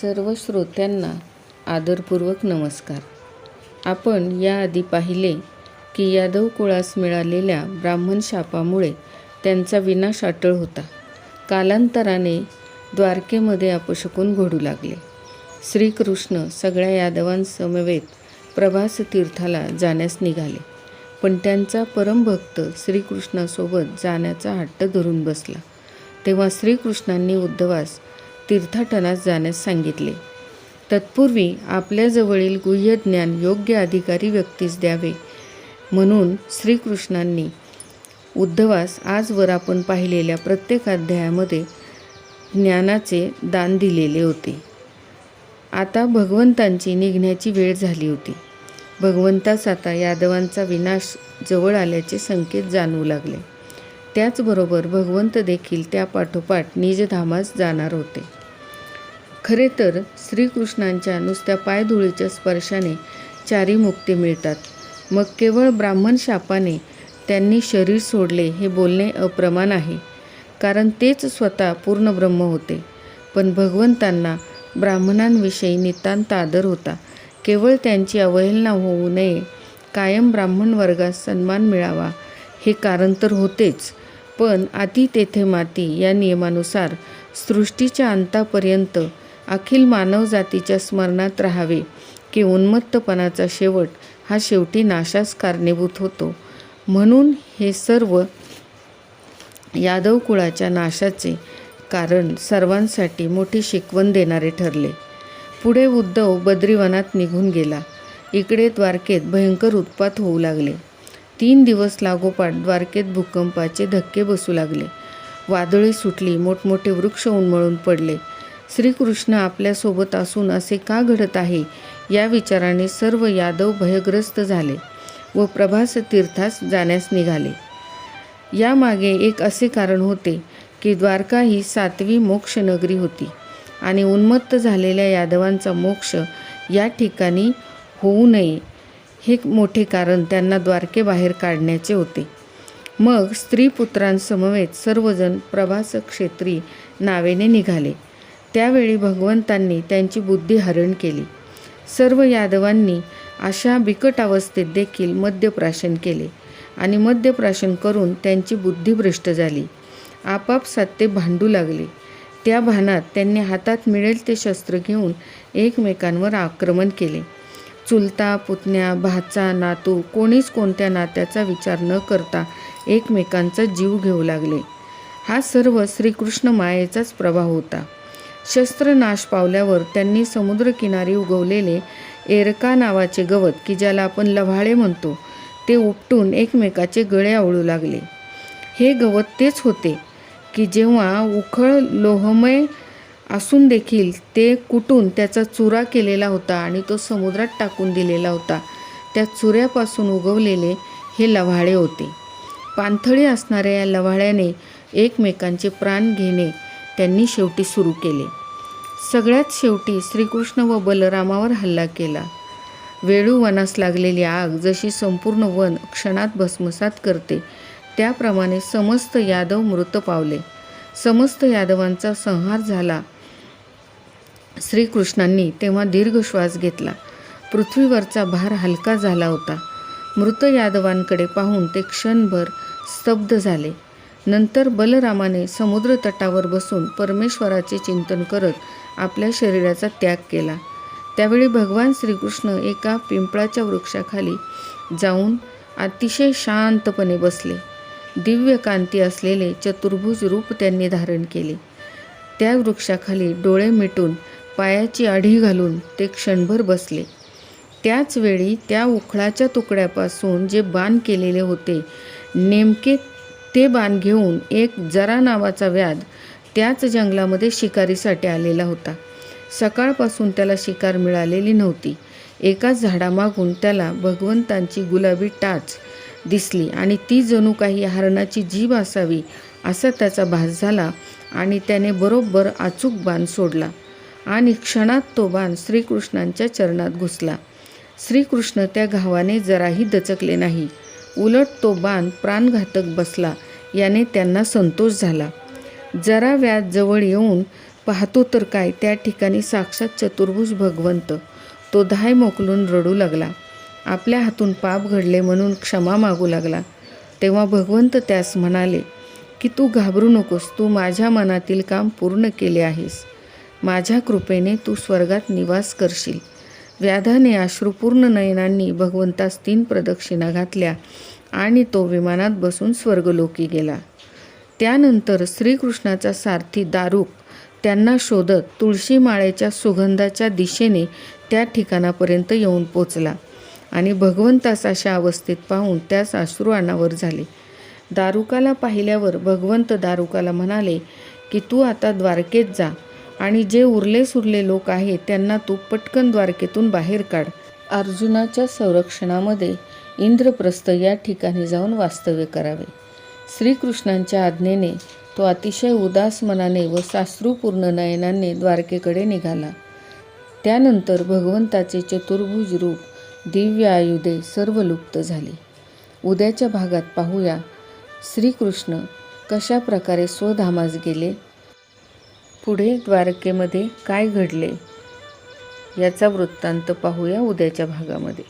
सर्व श्रोत्यांना आदरपूर्वक नमस्कार. आपण याआधी पाहिले की यादव कुळास मिळालेल्या ब्राह्मण शापामुळे त्यांचा विनाश अटळ होता. कालांतराने द्वारकेमध्ये अपशकून घडू लागले. श्रीकृष्ण सगळ्या यादवांसमवेत प्रभास तीर्थाला जाण्यास निघाले. पण त्यांचा परमभक्त श्रीकृष्णासोबत जाण्याचा हट्ट धरून बसला. तेव्हा श्रीकृष्णांनी उद्धवास तीर्थाटनास जाण्यास सांगितले. तत्पूर्वी आपल्याजवळील गुह्य ज्ञान योग्य अधिकारी व्यक्तीस द्यावे. म्हणून श्रीकृष्णांनी उद्धवास आजवर आपण पाहिलेल्या प्रत्येक अध्यायामध्ये ज्ञानाचे दान दिलेले होते. आता भगवंतांची निघण्याची वेळ झाली होती. भगवंतास आता यादवांचा विनाश जवळ आल्याचे संकेत जाणवू लागले. त्याचबरोबर भगवंत देखील त्या पाठोपाठ निजधामास जाणार होते. खरे तर श्रीकृष्णांच्या नुसत्या पायधुळीच्या स्पर्शाने चारी मुक्ती मिळतात. मग केवळ ब्राह्मण शापाने त्यांनी शरीर सोडले हे बोलणे अप्रमाण आहे. कारण तेच स्वतः पूर्ण ब्रह्म होते. पण भगवंतांना ब्राह्मणांविषयी नितांत आदर होता. केवळ त्यांची अवहेलना होऊ नये कायम ब्राह्मण वर्गास सन्मान मिळावा हे कारण तर होतेच. पण अति तेथे माती या नियमानुसार सृष्टीच्या अंतापर्यंत अखिल मानवजातीच्या स्मरणात राहावे की उन्मत्तपणाचा शेवट हा शेवटी नाशास कारणीभूत होतो. म्हणून हे सर्व यादव कुळाच्या नाशाचे कारण सर्वांसाठी मोठी शिकवण देणारे ठरले. पुढे उद्धव बद्रीवनात निघून गेला. इकडे द्वारकेत भयंकर उत्पात होऊ लागले. तीन दिवस लागोपाठ द्वारकेत भूकंपाचे धक्के बसू लागले. वादळे सुटली मोठमोठे वृक्ष उन्मळून पडले. श्रीकृष्ण आपल्यासोबत असून असे का घडत आहे? या विचाराने सर्व यादव भयग्रस्त झाले व प्रभास तीर्थास जाण्यास निघाले. यामागे एक असे कारण होते की द्वारका ही सातवी मोक्षनगरी होती आणि उन्मत्त झालेल्या यादवांचा मोक्ष या ठिकाणी होऊ नये हे मोठे कारण त्यांना द्वारकेबाहेर काढण्याचे होते. मग स्त्री पुत्रांसमवेत सर्वजण प्रभास क्षेत्री नावेने निघाले. त्यावेळी भगवंतांनी त्यांची बुद्धी हरण केली. सर्व यादवांनी अशा बिकट अवस्थेत देखील मद्यप्राशन केले आणि मद्यप्राशन करून त्यांची बुद्धी भ्रष्ट झाली. आपापसात ते भांडू लागले. त्या भानात त्यांनी हातात मिळेल ते शस्त्र घेऊन एकमेकांवर आक्रमण केले. चुलता पुतण्या भाचा नातू कोणीच कोणत्या नात्याचा विचार न करता एकमेकांचा जीव घेऊ लागले. हा सर्व श्रीकृष्ण मायेचाच प्रभाव होता. शस्त्र नाश पावल्यावर त्यांनी समुद्रकिनारी उगवलेले एरका नावाचे गवत की ज्याला आपण लव्हाळे म्हणतो ते उपटून एकमेकाचे गळे आवळू लागले. हे गवत तेच होते की जेव्हा उखळ लोहमय असून देखील ते कुटून त्याचा चुरा केलेला होता आणि तो समुद्रात टाकून दिलेला होता. त्या चुऱ्यापासून उगवलेले हे लव्हाळे होते. पाणथळी असणाऱ्या या लव्हाळ्याने एकमेकांचे प्राण घेणे त्यांनी शेवटी सुरू केले. सगळ्यात शेवटी श्रीकृष्ण व बलरामावर हल्ला केला. वेळू वनास लागलेली आग जशी संपूर्ण वन क्षणात भस्मसात करते त्याप्रमाणे समस्त यादव मृत पावले. समस्त यादवांचा संहार झाला. श्रीकृष्णांनी तेव्हा दीर्घ श्वास घेतला. पृथ्वीवरचा भार हलका झाला होता. मृत यादवांकडे पाहून ते क्षणभर स्तब्ध झाले. नंतर बलरामाने समुद्र तटावर बसून परमेश्वराचे चिंतन करत आपल्या शरीराचा त्याग केला. त्यावेळी भगवान श्रीकृष्ण एका पिंपळाच्या वृक्षाखाली जाऊन अतिशय शांतपणे बसले. दिव्य कांती असलेले चतुर्भुज रूप त्यांनी धारण केले. त्या वृक्षाखाली डोळे मिटून पायाची आढी घालून ते क्षणभर बसले. त्याचवेळी त्या उखळाच्या तुकड्यापासून जे बाण केलेले होते नेमके ते बाण घेऊन एक जरा नावाचा व्याध त्याच जंगलामध्ये शिकारीसाठी आलेला होता. सकाळपासून त्याला शिकार मिळालेली नव्हती. एकाच झाडामागून त्याला भगवंतांची गुलाबी टाच दिसली आणि ती जणू काही हरणाची जीभ असावी असा त्याचा भास झाला आणि त्याने बरोबर अचूक बाण सोडला आणि क्षणात तो बाण श्रीकृष्णांच्या चरणात घुसला. श्रीकृष्ण त्या घावाने जराही दचकले नाही. उलट तो बाण प्राणघातक बसला. याने त्यांना संतोष झाला. जरा व्याज जवळ येऊन पाहतो तर काय त्या ठिकाणी साक्षात चतुर्भुज भगवंत. तो धाय मोकलून रडू लागला. आपल्या हातून पाप घडले म्हणून क्षमा मागू लागला. तेव्हा भगवंत त्यास म्हणाले की तू घाबरू नकोस. तू माझ्या मनातील काम पूर्ण केले आहेस. माझ्या कृपेने तू स्वर्गात निवास करशील. व्याधाने अश्रुपूर्ण नयनांनी भगवंतास तीन प्रदक्षिणा घातल्या आणि तो विमानात बसून स्वर्गलोकी गेला. त्यानंतर श्रीकृष्णाचा सारथी दारूक त्यांना शोधत तुळशी माळेच्या सुगंधाच्या दिशेने त्या ठिकाणापर्यंत येऊन पोचला आणि भगवंतास अशा अवस्थेत पाहून त्यास अश्रू अनावर झाले. दारुकाला पाहिल्यावर भगवंत दारुकाला म्हणाले की तू आता द्वारकेत जा आणि जे उरले सुरले लोक आहेत त्यांना तू पटकन द्वारकेतून बाहेर काढ. अर्जुनाच्या संरक्षणामध्ये इंद्रप्रस्थ या ठिकाणी जाऊन वास्तव्य करावे. श्रीकृष्णांच्या आज्ञेने तो अतिशय उदास मनाने व सासरूपूर्ण नयनाने द्वारकेकडे निघाला. त्यानंतर भगवंताचे चतुर्भुज रूप दिव्य आयुधे सर्व लुप्त झाले. उद्याच्या भागात पाहूया श्रीकृष्ण कशा प्रकारे स्वधामास गेले पुढे द्वारकेमध्ये काय घडले याचा वृत्तांत पाहूया उद्याच्या भागामध्ये.